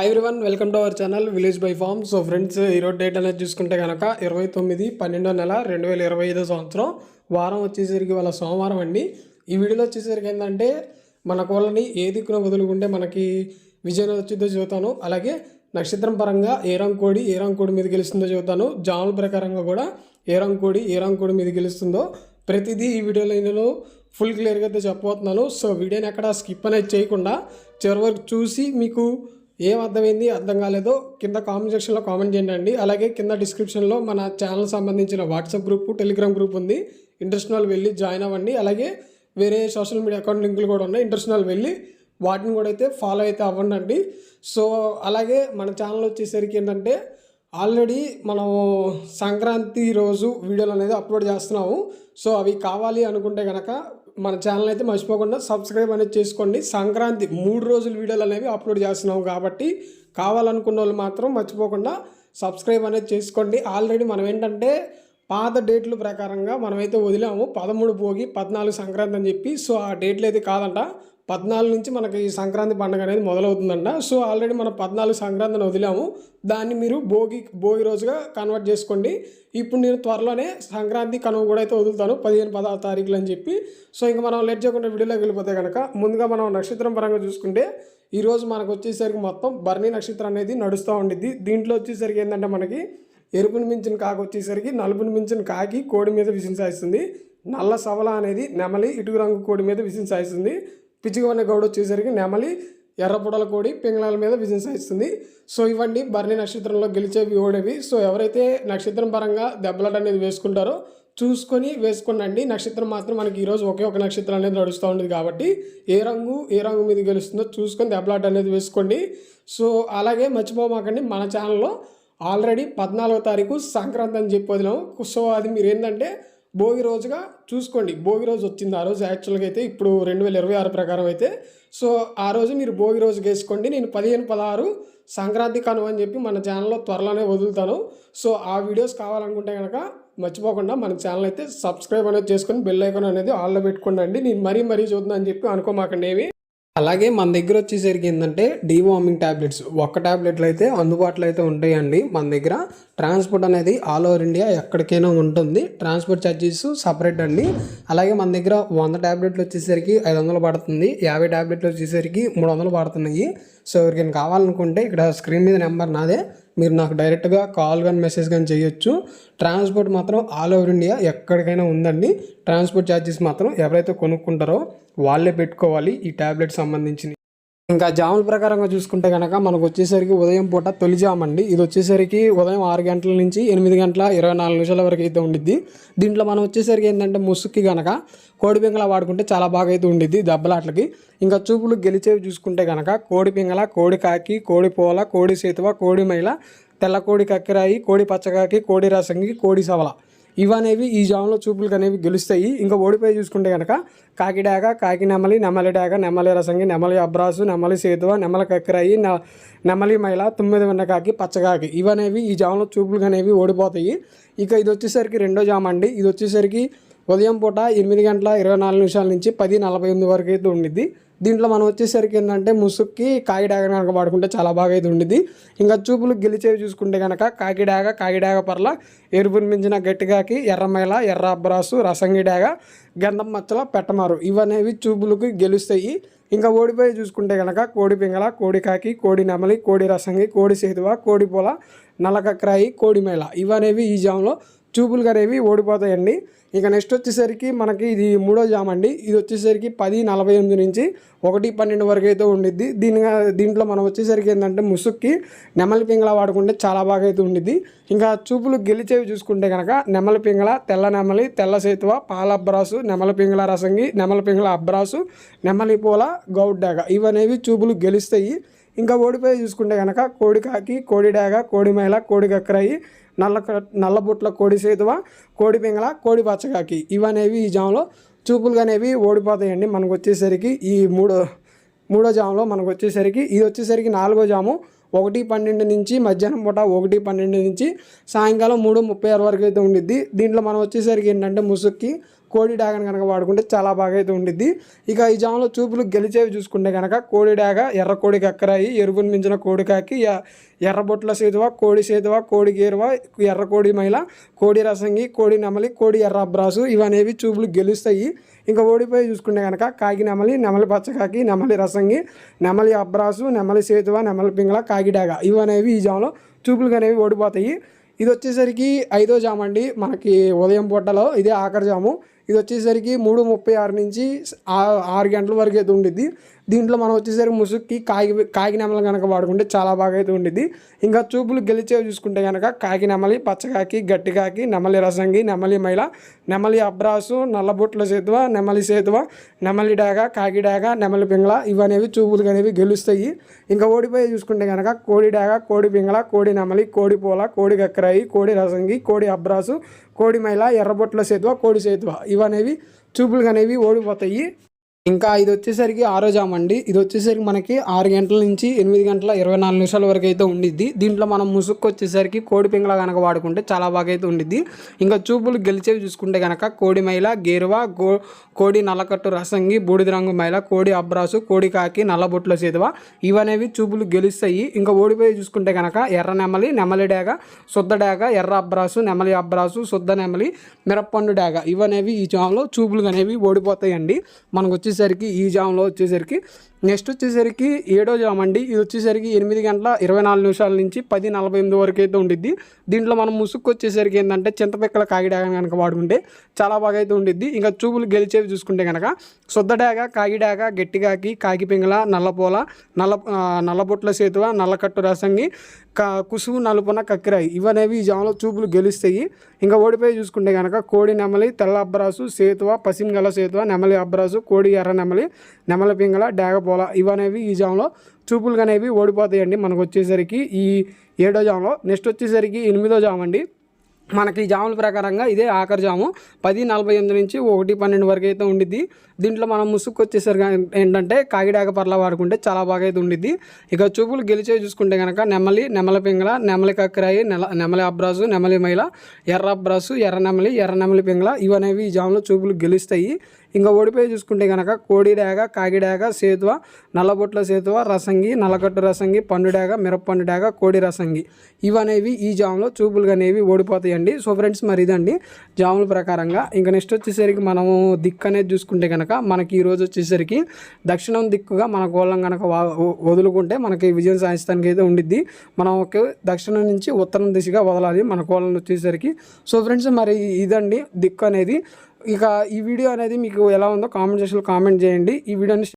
Hi one welcome to our channel village by farm so friends ఈరోజు date అనేది చూసుకుంటే కనుక ఇరవై తొమ్మిది పన్నెండో నెల రెండు వేల ఇరవై ఐదో సంవత్సరం. వారం వచ్చేసరికి వాళ్ళ సోమవారం అండి. ఈ వీడియోలో వచ్చేసరికి ఏంటంటే మన కోళ్ళని ఏ దిక్కున వదులుకుంటే మనకి విజయం వచ్చిందో చూతాను అలాగే నక్షత్రం పరంగా ఏ రంగు కోడి ఏ కోడి మీద గెలుస్తుందో చూతాను జాముల ప్రకారంగా కూడా ఏ రంగు కోడి ఏ కోడి మీద గెలుస్తుందో ప్రతిదీ ఈ వీడియోలో నేను ఫుల్ క్లియర్గా అయితే చెప్పబోతున్నాను. సో వీడియోని ఎక్కడ స్కిప్ అనేది చేయకుండా చివరి వరకు చూసి మీకు ఏం అర్థమైంది? అర్థం కాలేదో. కింద కామెంట్ సెక్షన్లో కామెంట్ చేయండి అలాగే కింద డిస్క్రిప్షన్లో మన ఛానల్ సంబంధించిన వాట్సాప్ గ్రూప్ టెలిగ్రామ్ గ్రూప్ ఉంది. ఇంట్రెస్ట్ వాళ్ళు వెళ్ళి జాయిన్ అవ్వండి. అలాగే వేరే సోషల్ మీడియా అకౌంట్ లింకులు కూడా ఉన్నాయి. ఇంట్రెస్ట్ వాళ్ళు వెళ్ళి వాటిని కూడా అయితే ఫాలో అయితే అవ్వండి సో అలాగే మన ఛానల్ వచ్చేసరికి ఏంటంటే ఆల్రెడీ మనం సంక్రాంతి రోజు వీడియోలు అనేది అప్లోడ్ చేస్తున్నాము. సో అవి కావాలి అనుకుంటే కనుక మన ఛానల్ అయితే మర్చిపోకుండా సబ్స్క్రైబ్ అనేది చేసుకోండి. సంక్రాంతి మూడు రోజుల వీడియోలు అనేవి అప్లోడ్ చేస్తున్నాం కాబట్టి కావాలనుకున్న వాళ్ళు మాత్రం మర్చిపోకుండా సబ్స్క్రైబ్ అనేది చేసుకోండి. ఆల్రెడీ మనం ఏంటంటే పాత డేట్లు ప్రకారంగా మనమైతే వదిలాము. పదమూడు భోగి పద్నాలుగు సంక్రాంతి అని చెప్పి సో ఆ డేట్లు అయితే కాదంట. పద్నాలుగు నుంచి మనకి ఈ సంక్రాంతి పండుగ అనేది మొదలవుతుందంట. సో ఆల్రెడీ మనం పద్నాలుగు సంక్రాంతిని వదిలాము. దాన్ని మీరు భోగి భోగి రోజుగా కన్వర్ట్ చేసుకోండి. ఇప్పుడు నేను త్వరలోనే సంక్రాంతి కనువు కూడా అయితే వదులుతాను పదిహేను పదహారు తారీఖులు అని చెప్పి. సో ఇంకా మనం లేట్ చేయకుండా వీడియోలోకి వెళ్ళిపోతే కనుక ముందుగా మనం నక్షత్రం పరంగా చూసుకుంటే ఈరోజు మనకు వచ్చేసరికి మొత్తం భరణి నక్షత్రం అనేది నడుస్తూ ఉండిద్ది. దీంట్లో వచ్చేసరికి ఏంటంటే మనకి ఎరుపుని మించిన కాకి వచ్చేసరికి నలుపుని మించిన కాకి కోడి మీద విసింసాయిస్తుంది నల్ల సవల అనేది నెమలి ఇటుకు రంగు కోడి మీద విసింసాయిస్తుంది పిచ్చిగవన్న గౌడ్ వచ్చేసరికి నెమలి ఎర్రపుడల కోడి పింగళాల మీద విజయం సాధిస్తుంది. సో ఇవన్నీ భరణి నక్షత్రంలో గెలిచేవి ఓడేవి. సో ఎవరైతే నక్షత్రం పరంగా దెబ్బలాట అనేది వేసుకుంటారో చూసుకొని వేసుకోండి నక్షత్రం మాత్రం మనకి ఈరోజు ఒకే ఒక నక్షత్రం అనేది నడుస్తూ ఉంటుంది కాబట్టి ఏ రంగు ఏ రంగు మీద గెలుస్తుందో చూసుకొని దెబ్బలాట అనేది వేసుకోండి. సో అలాగే మర్చిపోమాకండి మన ఛానల్లో ఆల్రెడీ పద్నాలుగో తారీఖు సంక్రాంతి అని చెప్పి వదిలాము. సో అది మీరు ఏంటంటే భోగి రోజుగా చూసుకోండి. భోగి రోజు వచ్చింది ఆ రోజు యాక్చువల్గా అయితే ఇప్పుడు రెండు వేల ఇరవై ఆరు ప్రకారం అయితే. సో ఆ రోజు మీరు భోగి రోజు వేసుకోండి. నేను పదిహేను పదహారు సంక్రాంతి కనుమ అని చెప్పి మన ఛానల్లో త్వరలోనే వదులుతాను. సో ఆ వీడియోస్ కావాలనుకుంటే కనుక మర్చిపోకుండా మన ఛానల్ అయితే సబ్స్క్రైబ్ అనేది చేసుకొని బెల్ ఐకాన్ అనేది ఆల్లో పెట్టుకోండి. నేను మరీ మరీ చూద్దామని చెప్పి అనుకోమాకండి ఏమి. అలాగే మన దగ్గర వచ్చేసరికి ఏంటంటే డీవార్మింగ్ ట్యాబ్లెట్స్ ఒక్క ట్యాబ్లెట్లు అయితే అందుబాటులో అయితే ఉంటాయండి మన దగ్గర. ట్రాన్స్పోర్ట్ అనేది ఆల్ ఓవర్ ఇండియా ఎక్కడికైనా ఉంటుంది. ట్రాన్స్పోర్ట్ ఛార్జెస్ సపరేట్ అండి. అలాగే మన దగ్గర వంద ట్యాబ్లెట్లు వచ్చేసరికి ఐదు వందలు పడుతుంది. యాభై ట్యాబ్లెట్లు వచ్చేసరికి మూడు వందలు పడుతున్నాయి. సో ఎవరికైనా కావాలనుకుంటే ఇక్కడ స్క్రీన్ మీద నెంబర్ నాదే. మీరు నాకు డైరెక్ట్గా కాల్ కానీ మెసేజ్ కానీ చేయొచ్చు. ట్రాన్స్పోర్ట్ మాత్రం ఆల్ ఓవర్ ఇండియా ఎక్కడికైనా ఉందండి. ట్రాన్స్పోర్ట్ ఛార్జెస్ మాత్రం ఎవరైతే కొనుక్కుంటారో వాళ్ళే పెట్టుకోవాలి ఈ ట్యాబ్లెట్ సంబంధించిన ఇంకా జాముల ప్రకారంగా చూసుకుంటే కనుక మనకు వచ్చేసరికి ఉదయం పూట తొలి జామ్ అండి ఇది వచ్చేసరికి ఉదయం ఆరు గంటల నుంచి ఎనిమిది గంటల ఇరవై నాలుగు నిమిషాల వరకు అయితే ఉండిద్ది. దీంట్లో మనం వచ్చేసరికి ఏంటంటే ముసుక్కి కనుక కోడి పింగళ వాడుకుంటే చాలా బాగా అయితే ఉండిద్ది దెబ్బలాట్లకి. ఇంకా చూపులు గెలిచేవి చూసుకుంటే కనుక కోడి పింగళ కోడి కాకి కోడి పోల కోడి సేతువ కోడి మైల తెల్ల కోడి కక్కిరాయి కోడి పచ్చకాకి కోడి రసంగి కోడి సవల. ఇవనేవి ఈ జామ్లో చూపులకు అనేవి గెలుస్తాయి. ఇంకా ఓడిపోయి చూసుకుంటే కనుక కాకిడాగ కాకి నెమలి నెమలి డాగ నెమలి రసంగి నెమలి అబ్రాసు నెమలి సేతువ నెమలి కక్కరాయి నెమలి మైల తొమ్మిది ఉన్న కాకి పచ్చకాకి ఇవనేవి ఈ జామ్లో చూపులు అనేవి ఓడిపోతాయి. ఇక ఇది వచ్చేసరికి రెండో జామ్ అండి. ఇది వచ్చేసరికి ఉదయం పూట ఎనిమిది గంటల ఇరవై నాలుగు నిమిషాల నుంచి పది నలభై ఎనిమిది వరకు అయితే ఉండిద్ది. దీంట్లో మనం వచ్చేసరికి ఏంటంటే ముసుక్కి కాకిడాగ కనుక వాడుకుంటే చాలా బాగా అయితే ఉండిద్ది. ఇంకా చూపులు గెలిచేవి చూసుకుంటే కనుక కాకిడాగ కాకిడాగ పర్ల ఎరుపుని మించిన గట్టిగాకి ఎర్రమైల ఎర్ర అబ్రాసు రసంగిడాగ గంధం మచ్చల పెట్టమారు ఇవనేవి చూపులకు గెలుస్తాయి. ఇంకా ఓడిపోయి చూసుకుంటే కనుక కోడి పింగళ కోడి కాకి కోడి నెమలి కోడి రసంగి కోడి సేతువ కోడి పొల నలకక్రాయి కోడి మేళ ఇవనేవి ఈ జామ్లో చూపులు అనేవి ఓడిపోతాయండి. ఇక నెక్స్ట్ వచ్చేసరికి మనకి ఇది మూడో జామ్ అండి ఇది వచ్చేసరికి పది నలభై ఎనిమిది నుంచి ఒకటి పన్నెండు వరకు అయితే ఉండిద్ది. దీని దీంట్లో మనం వచ్చేసరికి ఏంటంటే ముసుక్కి నెమలి పింగళ వాడుకుంటే చాలా బాగా అయితే ఉండిద్ది. ఇంకా చూపులు గెలిచేవి చూసుకుంటే కనుక నెమలి పింగళ తెల్ల నెమలి తెల్ల సేతువ పాల అబ్రాసు నెమలి పింగళ రసంగి నెమలి పింగళ అబ్రాసు నెమలి పూల గౌడ్డాగ ఇవనేవి చూపులు గెలుస్తాయి. ఇంకా ఓడిపోయి చూసుకుంటే కనుక కోడికాకి కోడిడాగ కోడిమైల కోడి కోడి కక్కరాయి నల్ల నల్లబుట్ల కోడి సేతువ కోడి పింగళ కోడి పచ్చగాకి. ఇవనేవి ఈ జామ్లో చూపులు అనేవి ఓడిపోతాయండి. మనకు వచ్చేసరికి ఈ మూడో మూడో జాములో మనకు వచ్చేసరికి ఇది వచ్చేసరికి నాలుగో జాము. ఒకటి పన్నెండు నుంచి మధ్యాహ్నం పూట ఒకటి పన్నెండు నుంచి సాయంకాలం మూడు ముప్పై ఆరు వరకు అయితే ఉండిద్ది. దీంట్లో మనం వచ్చేసరికి ఏంటంటే ముసుక్కి కోడి డాగను కనుక వాడుకుంటే చాలా బాగా అయితే ఉండిద్ది. ఇక ఈ జామలో చూపులు గెలిచేవి చూసుకుంటే కనుక కోడి డాగ ఎర్ర కోడికి కక్కరాయి ఎరుపుని మించిన కోడి కాకి ఎ- ఎర్రబొట్ల సేతువ కోడి సేతువ కోడి గేరువ ఎర్ర కోడి మైల కోడి రసంగి కోడి నెమలి కోడి ఎర్ర అబ్రాసు ఇవనేవి చూపులు గెలుస్తాయి. ఇంకా ఓడిపోయి చూసుకుంటే కనుక కాకి నెమలి నెమలి పచ్చకాకి నెమలి రసంగి నెమలి అబ్రాసు నెమలి సేతువ నెమలి పింగళ కాకి డాగ ఇవనేవి ఈ జామలో చూపులు అనేవి ఓడిపోతాయి. ఇది వచ్చేసరికి ఐదో జామ్ అండి మనకి ఉదయం పూటలో ఇదే ఆఖరి జాము. ఇది వచ్చేసరికి మూడు ముప్పై ఆరు నుంచి ఆరు గంటల వరకు అయితే ఉండిద్ది. దీంట్లో మనం వచ్చేసరికి ముసుక్కి కాగి కాకినెమలు కనుక వాడుకుంటే చాలా బాగా అయితే ఉండిద్ది. ఇంకా చూపులు గెలిచేవి చూసుకుంటే కనుక కాకి నెమలి పచ్చకాకి గట్టి కాకి నెమలి రసంగి నెమలి మైల నెమలి అబ్రాసు నల్లబొట్ల సేతువ నెమలి సేతువ నెమలి డాగ కాకి డాగ నెమలి పింగళ ఇవనేవి చూపులు అనేవి గెలుస్తాయి. ఇంకా ఓడిపోయి చూసుకుంటే కనుక కోడి డాగ కోడి పింగళ కోడి నెమలి కోడి పూల కోడి కక్కరాయి కోడి రసంగి కోడి అబ్రాసు కోడి మైల ఎర్రబొట్ల సేతువ కోడి సేతువ ఇవనేవి చూపులు అనేవి ఓడిపోతాయి. ఇంకా ఇది వచ్చేసరికి ఆరో జామ్ అండి. ఇది వచ్చేసరికి మనకి ఆరు గంటల నుంచి ఎనిమిది గంటల ఇరవై నాలుగు నిమిషాల వరకు అయితే ఉండిద్ది. దీంట్లో మనం ముసుక్కు వచ్చేసరికి కోడి పింగళ కనుక వాడుకుంటే చాలా బాగా అయితే ఉండిద్ది. ఇంకా చూపులు గెలిచేవి చూసుకుంటే కనుక కోడి మైల గేరువ గో కోడి నల్లకట్టు రసంగి బూడిద రంగు మైల కోడి అబ్రాసు కోడి కాకి నల్లబొట్ల చేతువ ఇవనేవి చూపులు గెలుస్తాయి. ఇంకా ఓడిపోయి చూసుకుంటే కనుక ఎర్ర నెమలి నెమలి డాగ శుద్ధ డాగ ఎర్ర అబ్రాసు నెమలి అబ్రాసు శుద్ధ నెమలి మిరప్పండు డేగ ఇవనేవి ఈ జామ్లో చూపులు అనేవి ఓడిపోతాయండి. మనకు వచ్చేసరికి ఈ జామ్లో వచ్చేసరికి నెక్స్ట్ వచ్చేసరికి ఏడో జామ్ అండి. ఇది వచ్చేసరికి ఎనిమిది గంటల ఇరవై నాలుగు నిమిషాల నుంచి పది నలభై ఎనిమిది వరకు అయితే ఉండిద్ది. దీంట్లో మనం ముసుక్కు వచ్చేసరికి ఏంటంటే చింతపిక్కల కాగిడాగ కనుక వాడుకుంటే చాలా బాగా అయితే ఉండిద్ది. ఇంకా చూపులు గెలిచేవి చూసుకుంటే కనుక శుద్ధ కాగిడాగ గట్టిగాకి కాకి పింగళ నల్లపోల నల్ల నల్లబొట్ల సేతువ నల్లకట్టు రసంగి క కుసువు నలుపున కక్కిరాయి. ఇవనేవి ఈ జామలో చూపులు గెలుస్తాయి. ఇంకా ఓడిపోయి చూసుకుంటే కనుక కోడి నెమలి తెల్ల అబ్బరాసు సేతువ పసింగల సేతువ నెమలి అబ్బరాసు కోడి ఎర్ర నెమలి నెమల పింగళ డాగపోల ఇవనేవి ఈ జామ్లో చూపులు అనేవి ఓడిపోతాయండి. మనకు వచ్చేసరికి ఈ ఏడో జాములో. నెక్స్ట్ వచ్చేసరికి ఎనిమిదో జామ అండి. మనకి జాముల ప్రకారంగా ఇదే ఆఖరి జాము. పది నలభై ఎనిమిది నుంచి ఒకటి పన్నెండు వరకు అయితే ఉండిద్ది. దీంట్లో మనం ముసుగు వచ్చేసరికి ఏంటంటే కాగిడాక పర్ల వాడుకుంటే చాలా బాగా అయితే ఉండిద్ది. ఇక చూపులు గెలిచే చూసుకుంటే కనుక నెమలి నెమల పింగళ నెమలి కక్కరాయి నెల నెమలి అబ్రాసు నెమలి మైల ఎర్ర అబ్రాసు ఎర్ర నెమలి ఎర్ర నెమలి పింగళ ఇవనేవి ఈ జాములో చూపులు గెలుస్తాయి. ఇంకా ఓడిపోయి చూసుకుంటే కనుక కోడి డాగ సేతువ నల్లబొట్ల సేతువ రసంగి నల్లకట్టు రసంగి పండు డాగ కోడి రసంగి. ఇవనేవి ఈ జామ్లో చూపులు అనేవి ఓడిపోతాయండి. సో ఫ్రెండ్స్ మరి ఇదండి జాముల ప్రకారంగా. ఇంకా నెక్స్ట్ వచ్చేసరికి మనము దిక్కు అనేది చూసుకుంటే కనుక మనకి ఈరోజు వచ్చేసరికి దక్షిణం దిక్కుగా మన గోళం కనుక వా- వదులుకుంటే మనకి విజయం సాధించడానికి అయితే ఉండిద్ది. మనం ఒక దక్షిణం నుంచి ఉత్తరం దిశగా వదలాలి మన కోళ్ళను వచ్చేసరికి. సో ఫ్రెండ్స్ మరి ఇదండి దిక్కు అనేది. ఇక ఈ వీడియో అనేది మీకు ఎలా ఉందో కామెంట్ సెక్షన్లో కామెంట్ చేయండి. ఈ వీడియోని